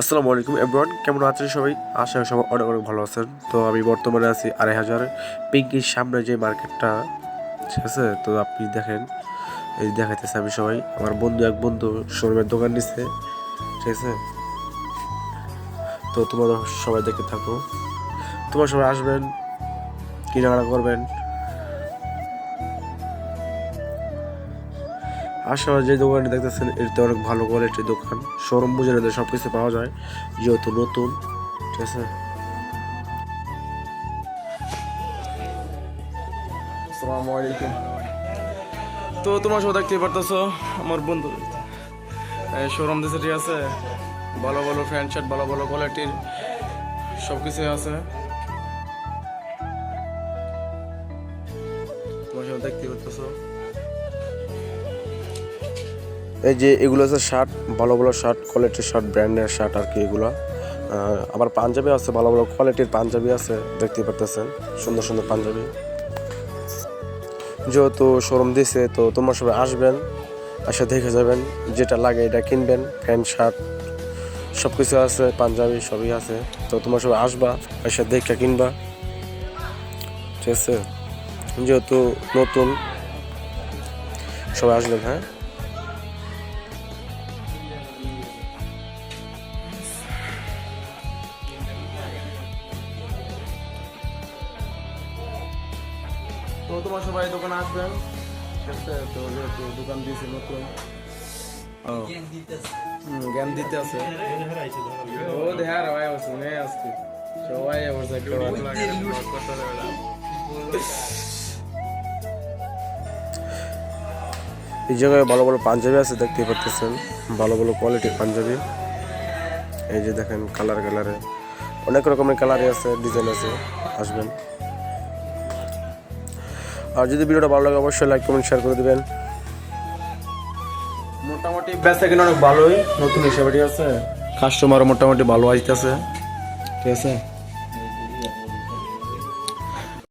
আসসালামু আলাইকুম এভরিওয়ান কেমন আছেন সবাই? আশা সবাই অনেক অনেক ভালো আছেন। তো আমি বর্তমানে আছি আড়াই হাজার পিঙ্কির সামনে যে মার্কেটটা, ঠিক আছে? তো আপনি দেখেন, এই দেখাইতেছে আমি সবাই। আমার বন্ধু, এক বন্ধু শোরুমের দোকান নিচ্ছে ঠিক আছে? তো তোমরা সবাই দেখে থাকো। তোমরা সবাই আসবেন, কেনাকাটা করবেন। আশা যে দোকানটি দেখতেছেন এটা অনেক ভালো কোয়ালিটির দোকান। শোরুম বুঝে সব কিছু পাওয়া যায় যেহেতু নতুন ঠিক আছে? আসসালামু আলাইকুম। তো তোমার সব দেখতে পারতেছো আমার বন্ধু। শোরুম দিছে ঠিক আছে? ভালো ভালো প্যান্ট শার্ট ভালো ভালো কোয়ালিটির সব কিছু আছে। তোমার সব দেখতে পারতেছো। এই যে এগুলো আছে শার্ট ভালো ভালো শার্ট কোয়ালিটির শার্ট ব্র্যান্ডের শার্ট আর কি এগুলো। আবার পাঞ্জাবি আছে, ভালো ভালো কোয়ালিটির পাঞ্জাবি আছে দেখতে পারতেছেন, সুন্দর সুন্দর পাঞ্জাবি। যেহেতু শোরুম দিছে, তো তোমার সবাই আসবেন, এসে দেখে যাবেন, যেটা লাগে এটা কিনবেন, প্যান্ট শার্ট সব কিছু আছে, পাঞ্জাবি সবই আছে। তো তোমার সবাই আসবা, এসে দেখে কিনবা। ঠিক আছে? যেহেতু নতুন, সবাই আসবেন হ্যাঁ? তো তোমার সবাই দোকানে আসবেন তো যেহেতু দোকান দিয়েছে নতুন। ও। হুম, জ্ঞান দিতে আছে। ও ভাই নে আজকে সবাই এই জায়গায় ভালো ভালো পাঞ্জাবি আছে দেখতে পাচ্ছেন ভালো ভালো কোয়ালিটির পাঞ্জাবি। এই যে দেখেন কালার কালারে অনেক রকমের কালারই আছে ডিজাইন আছে। আসবেন। আর যদি ভিডিওটা ভালো লাগে অবশ্যই লাইক কমেন্ট শেয়ার করে দিবেন। মোটামুটি বেচা কিনা অনেক ভালোই, নতুন হিসাবে, ঠিক আছে? কাস্টমার মোটামুটি ভালো আসতেছে। ঠিক আছে?